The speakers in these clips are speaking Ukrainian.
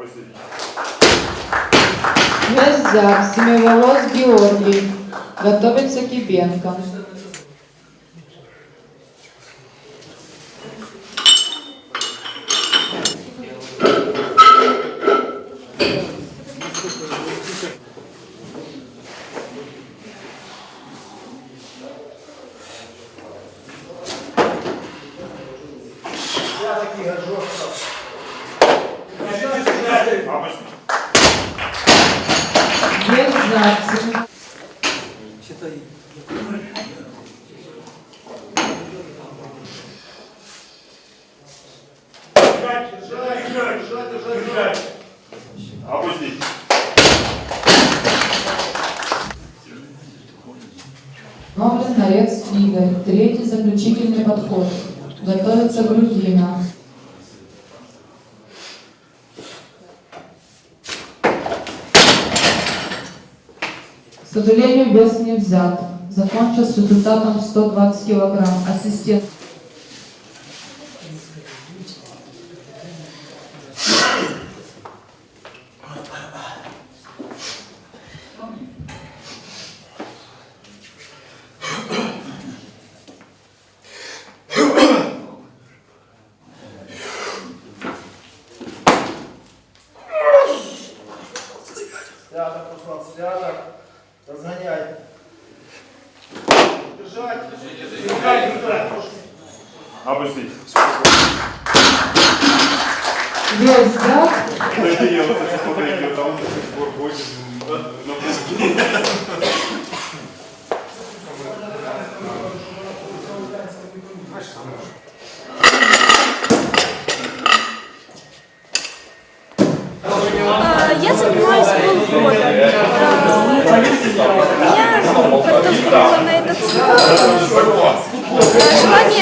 Опустіть. Гвоздяк, Семиволос Георгий. Готовится Кибенко. Опустіть. Гвоздяк, Семиволос Опустіть. Новый Нарец Игорь. Третий заключительный подход. Готовится Грудина. К сожалению, вес не взят. Закончил с результатом 120 килограмм. Ассистент. Обождите. Я издал. Ну, это я вот это что-то идет, а он до сих пор ходит на ну, музыке. А, я занимаюсь полгода. Я подтолкнула на этот спорт желание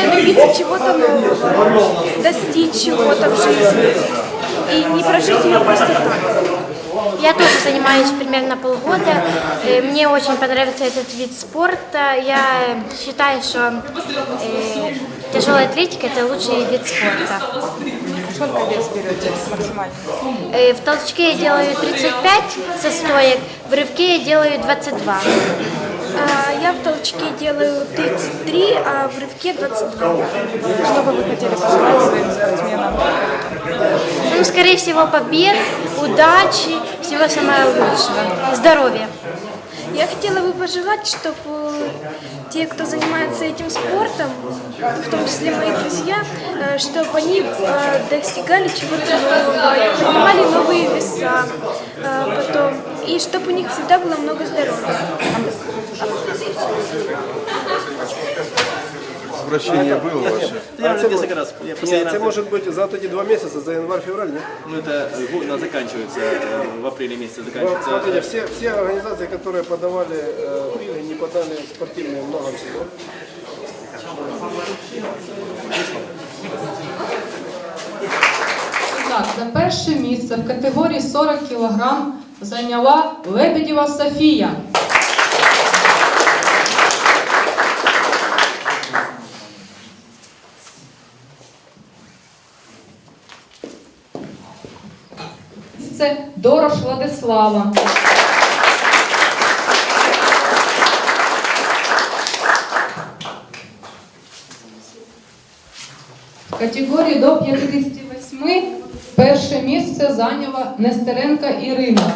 чего-то нового, достичь чего-то в жизни и не прожить ее просто так. Я тоже занимаюсь примерно полгода. Э, Мне очень понравился этот вид спорта. Я считаю, что э, тяжелая атлетика это лучший вид спорта. Сколько вес берете максимально? Э, В толчке я делаю 35 со стоек, в рывке я делаю 22. А, Я в толчке делаю 33, а в рывке 22. Что бы вы хотели пожелать своим спортсменам? Ну, скорее всего, побед, удачи, всего самого лучшего. Здоровья. Я хотела бы пожелать, чтобы те, кто занимается этим спортом, в том числе мои друзья, э, чтобы они э, достигали чего-то нового, поднимали новые веса, э, потом, и чтобы у них всегда было много здоровья. Обращение было ваше? Я уже несколько раз. Я Ні, последний це раз. може бути за тоді два місяці, за январь-февраль, ні? Ну, это э, год, ну, заканчивается, э, в апреле месяце Вот, заканчивается. смотрите, все, все организации, которые подавали э, пили, не подали спортивные, много всего. Так, за перше місце в категорії 40 кг зайняла Лебедєва Софія. Це Дорош Владислава. В категорії до 58 перше місце зайняла Нестеренка Ірина.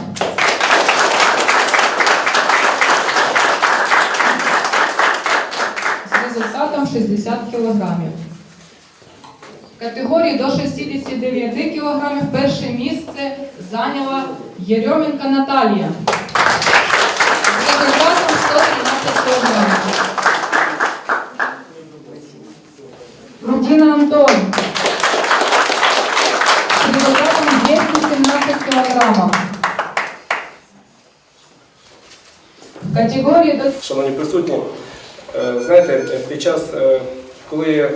З результатом 60 кілограмів. Категорії до 69 кілограмів перше місце зайняла Єрьоменка Наталія. З результатом 113 кілограмів. Рудина Антон. З результатом 217 кілограмів. В категорії до Шановні присутні, е, знаєте, під час, е, коли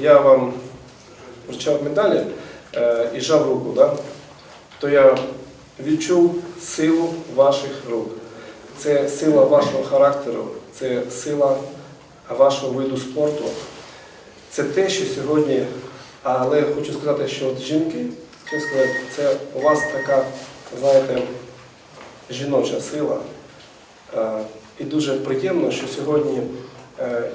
я вам вручав медалі е, і жав руку, да, то я відчув силу ваших рук. Це сила вашого характеру, це сила вашого виду спорту. Це те, що сьогодні, але хочу сказати, що от жінки сказати, це у вас така, знаєте, жіноча сила. Е, І дуже приємно, що сьогодні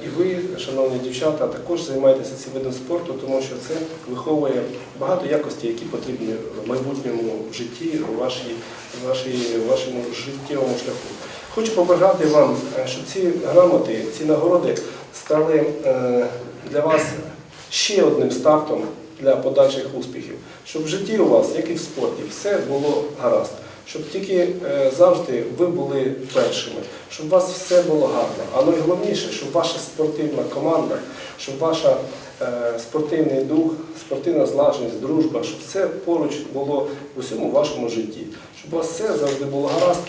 і ви, шановні дівчата, також займаєтеся цим видом спорту, тому що це виховує багато якостей, які потрібні в майбутньому житті, у вашій, вашій, вашому життєвому шляху. Хочу побажати вам, е, щоб ці грамоти, ці нагороди стали е, для вас ще одним стартом для подальших успіхів, щоб в житті у вас, як і в спорті, все було гаразд. Щоб тільки е, завжди ви були першими, щоб у вас все було гарно. А найголовніше, щоб ваша спортивна команда, щоб ваш спортивний дух, спортивна злаженість, дружба, щоб все поруч було в усьому вашому житті, щоб у вас все завжди було гаразд